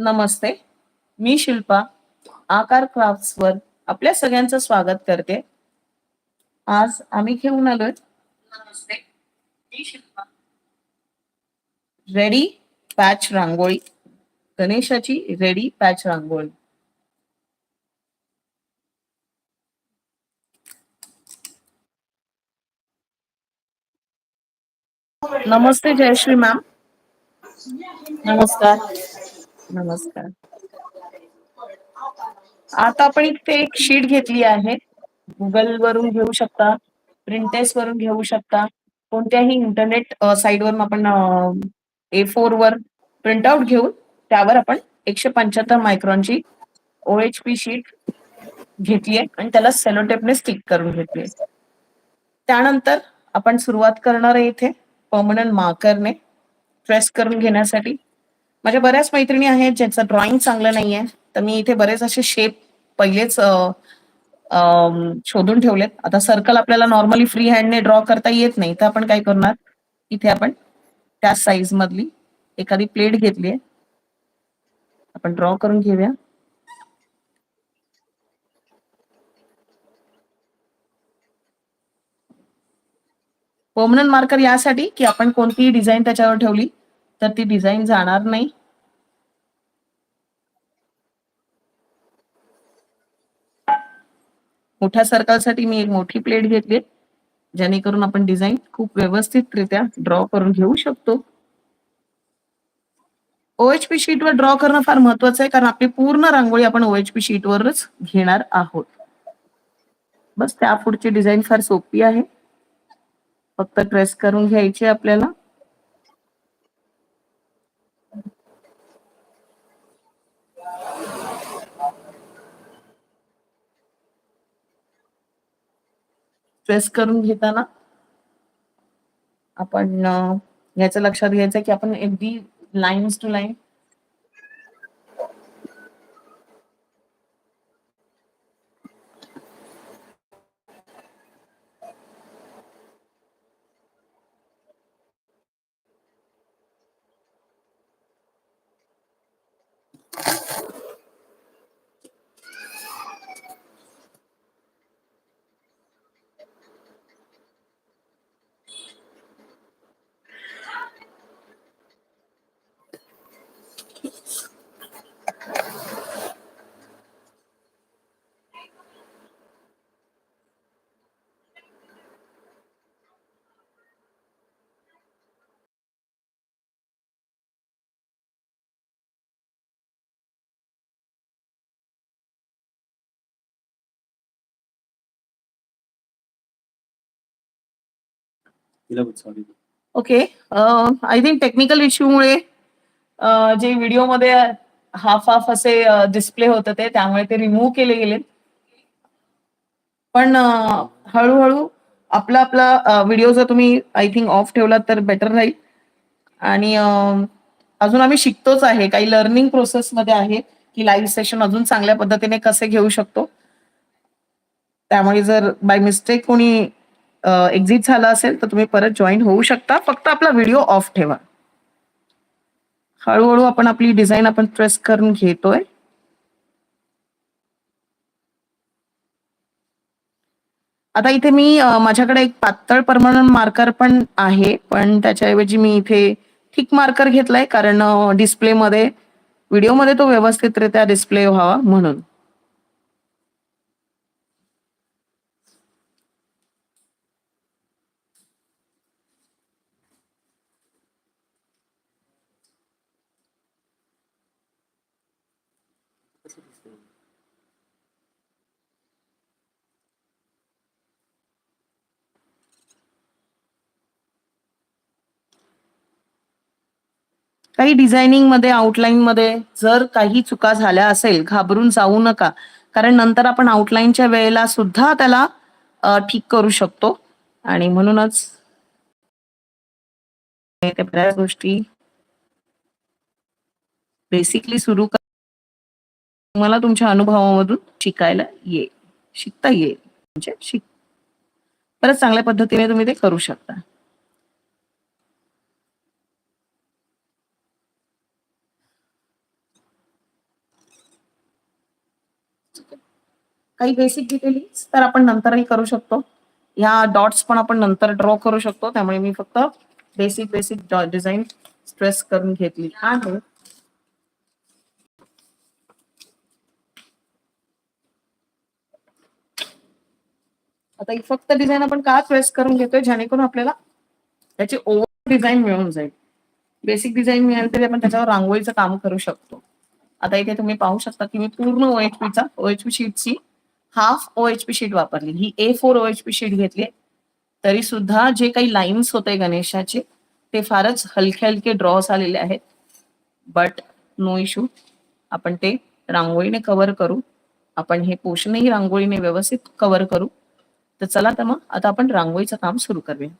नमस्ते. मी शिल्पा आकार क्राफ्ट्सवर आपल्या सगळ्यांचं स्वागत करते. आज आम्ही घेऊन आलोय. नमस्ते. मी शिल्पा. Ready patch rangoli. गणेशाची रेडी पॅच रांगोळी. नमस्ते जयश्री मॅम नमस्कार. नमस्कार. आता आपण इथे एक शीट घेतली आहे. गुगल वरून घेऊ शकता प्रिंटेस वरून घेऊ शकता. कोणत्याही इंटरनेट साईड वरून आपण ए फोर वर प्रिंट आउट घेऊन त्यावर आपण एकशे पंच्याहत्तर मायक्रॉनची ओएच पी शीट घेतली आहे आणि त्याला सेलोटेपने स्टिक करून घेतली त्यानंतर आपण सुरुवात करणार आहे इथे पर्मनंट मार्करने ट्रेस करून घेण्यासाठी. माझ्या बऱ्याच मैत्रिणी आहेत ज्यांचं ड्रॉइंग चांगलं नाहीये. तर मी इथे बरेच असे शेप पहिलेच शोधून ठेवलेत. आता सर्कल आपल्याला नॉर्मली फ्री हँडने ड्रॉ करता येत नाही. तर आपण काय करणार? इथे आपण त्या साईज मधली एखादी प्लेट घेतली आहे. आपण ड्रॉ करून घेऊया. पर्मनंट मार्कर यासाठी की आपण कोणतीही डिझाईन त्याच्यावर ठेवली तर ती डिझाईन जाणार नाही. मोठ्या सर्कलसाठी मी एक मोठी प्लेट घेतली जेणेकरून आपण डिझाईन खूप व्यवस्थितरित्या ड्रॉ करून घेऊ शकतो. ओएचपी शीटवर ड्रॉ करणं फार महत्वाचं आहे कारण आपली पूर्ण रांगोळी आपण ओएचपी शीटवरच घेणार आहोत. बस त्या पुढची डिझाईन फार सोपी आहे. फक्त ट्रेस करून घ्यायची आहे आपल्याला. ट्रेस करून घेताना आपण अं, याचं लक्षात घ्यायचं की आपण एवढी lines two line you okay. I think technical इश्यूमुळे जे व्हिडिओमध्ये हाफ हाफ असे डिस्प्ले होत ते त्यामुळे ते रिमूव्ह केले गेले पण हळूहळू आपला आपला व्हिडिओ जर तुम्ही आय थिंक ऑफ ठेवला तर बेटर राहील. आणि अजून आम्ही शिकतोच आहे. काही लर्निंग प्रोसेस मध्ये आहे की लाईव्ह सेशन अजून चांगल्या पद्धतीने कसे घेऊ शकतो. त्यामुळे जर बाय मिस्टेक कोणी एक्झिट झाला असेल तर तुम्ही परत जॉईन होऊ शकता. फक्त आपला व्हिडिओ ऑफ ठेवा. हळूहळू आपण आपली डिझाईन आपण प्रेस करून घेतोय. आता इथे मी माझ्याकडे एक पातळ परमनंट मार्कर पण आहे पण त्याच्याऐवजी मी इथे थिक मार्कर घेतलाय कारण डिस्प्लेमध्ये व्हिडिओमध्ये तो व्यवस्थितरित्या डिस्प्ले व्हावा म्हणून. काही डिझायनिंगमध्ये आउटलाईन मध्ये जर काही चुका झाल्या असेल घाबरून जाऊ नका. कारण नंतर आपण आउटलाईनच्या वेळेला सुद्धा त्याला ठीक करू शकतो. आणि म्हणूनच बऱ्याच गोष्टी बेसिकली सुरू मला तुमच्या अनुभवामधून शिकायला येईल. शिकता येईल. म्हणजे शिक परत चांगल्या पद्धतीने तुम्ही ते करू शकता. काही बेसिक डिटेलिंग्स तर आपण नंतरही करू शकतो. ह्या डॉट्स पण आपण नंतर ड्रॉ करू शकतो. त्यामुळे मी फक्त बेसिक बेसिक डिझाईन स्ट्रेस करून घेतली. आहे आता ही फक्त डिझाईन आपण का स्ट्रेस करून घेतोय? जेणेकरून आपल्याला त्याची ओव्हर डिझाईन मिळून जाईल. बेसिक डिझाईन मिळाली तरी आपण त्याच्यावर रांगोळीचं काम करू शकतो. आता इथे तुम्ही पाहू शकता की मी पूर्ण ओएचपीचा ओएचपी शीटची हाफ ओ एचपी शीट वापरली. ही A four O H P sheet घेतली. तरी सुद्धा जे काही लाईन्स होते गणेशाचे ते फारच हलके हलके ड्रॉस आलेले आहेत. बट नो इशू आपण ते रांगोळीने कव्हर करू. आपण हे पोषणही रांगोळीने व्यवस्थित कव्हर करू. तर चला तर मग आता आपण रांगोळीचं काम सुरू करूया.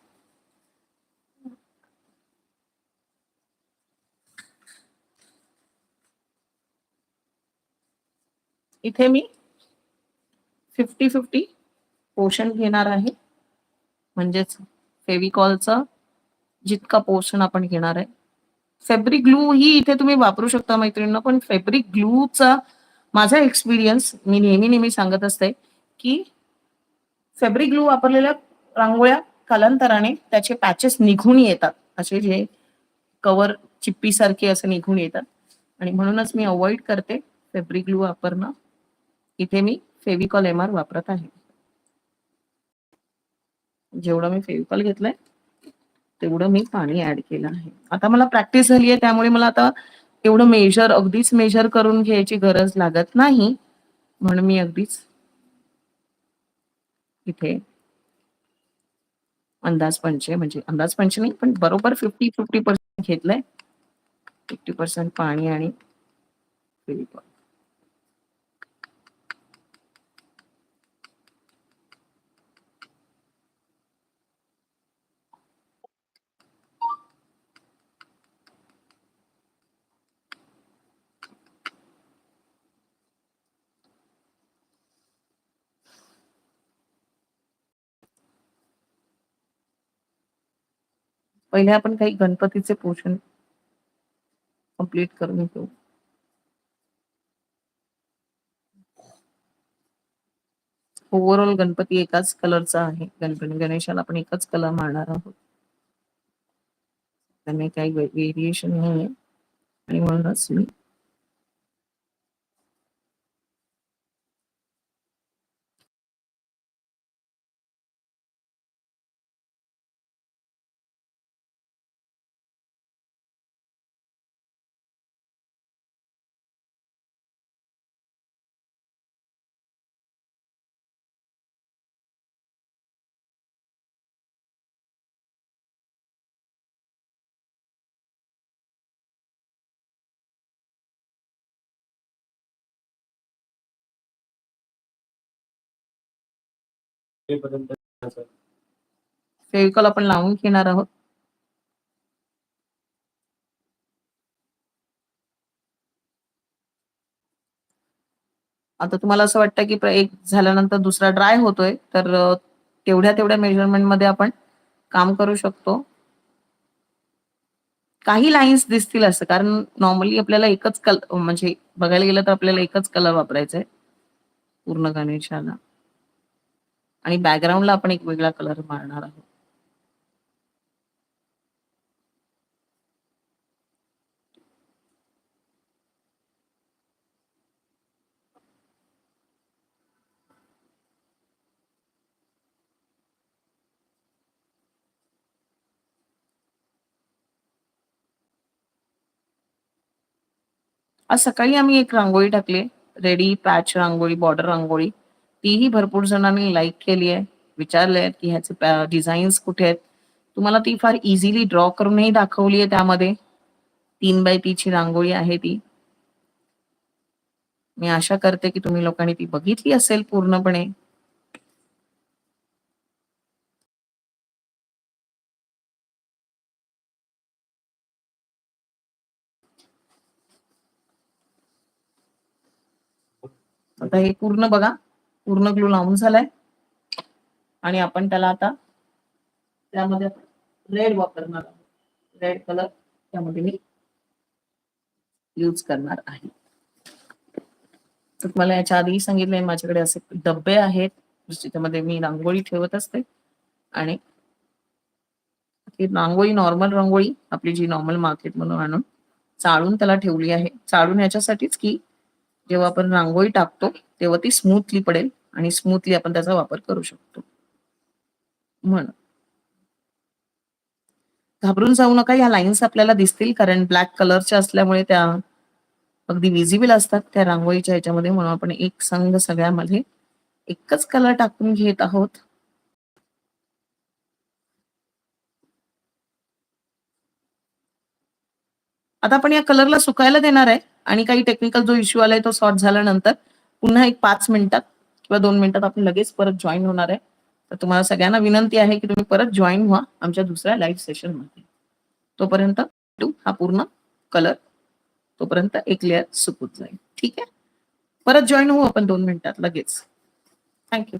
इथे मी फिफ्टी फिफ्टी पोर्शन घेणार आहे. म्हणजेच फेविकॉलचा जितका पोर्शन आपण घेणार आहे. फॅब्रिक ग्लू ही इथे तुम्ही वापरू शकता मैत्रिणींना पण फॅब्रिक ग्लूचा माझा एक्सपिरियन्स मी नेहमी नेहमी सांगत असते की फॅब्रिक ग्लू वापरलेल्या रांगोळ्या कालांतराने त्याचे पॅचेस निघून येतात. असे जे कवर चिप्पीसारखे असं असे निघून येतात. आणि म्हणूनच मी अवॉइड करते फॅब्रिक ग्लू वापरणं. इथे मी फेविकॉल एम आर वापरत आहे. जेवढं मी फेविकॉल घेतलंय तेवढं मी पाणी ऍड केलं आहे. आता मला प्रॅक्टिस झाली आहे त्यामुळे मला आता एवढं मेजर अगदीच मेजर करून घ्यायची गरज लागत नाही. म्हणून मी अगदीच इथे अंदाज पंचे म्हणजे अंदाज पंचे नाही पण बरोबर फिफ्टी फिफ्टी पर्सेंट घेतलंय. फिफ्टी पर्सेंट पाणी आणि फेविकॉल पहिले आपण काही गणपतीचे पोषण कंप्लीट करून घेऊ. ओव्हरऑल गणपती एकाच कलरचा आहे. गणपती गणेशाला आपण एकच कलर मारणार आहोत. त्यामुळे काही व्हेरिएशन नाही आणि म्हणूनच मी तेपर्यंत फेविकॉल आपण लावून घेणार आहोत. आता तुम्हाला असं वाटतं की एक झाल्यानंतर दुसरा ड्राय होतोय तर तेवढ्या तेवढ्या मेजरमेंटमध्ये आपण काम करू शकतो. काही लाईन्स दिसतील असं कारण नॉर्मली आपल्याला एकच कल म्हणजे बघायला गेलं तर आपल्याला एकच कलर वापरायचा आहे पूर्ण गणेशाला. आणि बॅकग्राऊंडला आपण एक वेगळा कलर मारणार आहोत. आज सकाळी आम्ही एक रांगोळी टाकली ready patch rangoli border rangoli. तीही भरपूर जणांनी लाईक केली आहे. विचारले की ह्याचे डिझाईन्स कुठे आहेत? तुम्हाला ती फार इझिली ड्रॉ करूनही दाखवली आहे त्यामध्ये. तीन बाय तीची रांगोळी आहे ती. मी आशा करते की तुम्ही लोकांनी ती बघितली असेल पूर्णपणे. आता हे पूर्ण बघा. पूर्ण ग्लू लावून झालाय. आणि आपण त्याला आता त्यामध्ये रेड वापरणार आहोत. रेड कलर त्यामध्ये मी यूज करणार आहे. तर तुम्हाला याच्या आधी सांगितलंय माझ्याकडे असे डब्बे आहेत ज्याच्यामध्ये मी रांगोळी ठेवत असते. आणि रांगोळी नॉर्मल रांगोळी आपली जी नॉर्मल मार्केट म्हणून आणून चाळून त्याला ठेवली आहे. चाळून याच्यासाठीच की जेव्हा आपण रांगोळी टाकतो तेव्हा ती स्मूथली पडेल आणि स्मूथली आपण त्याचा वापर करू शकतो. म्हणून घाबरून जाऊ नका या लाईन्स आपल्याला दिसतील कारण ब्लॅक कलरच्या असल्यामुळे त्या अगदी विजिबल असतात त्या रांगोळीच्या ह्याच्यामध्ये. म्हणून आपण एक संघ सगळ्यामध्ये एकच कलर टाकून घेत आहोत. आता आपण या कलरला सुकायला देणार आहे. आणि काही टेक्निकल जो इश्यू आलाय तो सॉर्ट झाल्यानंतर पुन्हा एक पाच मिनिटात किंवा दोन मिनिटात आपण लगेच परत जॉईन होणार आहे. तर तुम्हाला सगळ्यांना विनंती आहे की तुम्ही परत जॉईन व्हा आमच्या दुसऱ्या लाईव्ह सेशनमध्ये. तोपर्यंत हा पूर्ण कलर तोपर्यंत एक लेअर सुकून जाईल. ठीक आहे? परत जॉईन होऊ आपण दोन मिनिटात लगेच. थँक्यू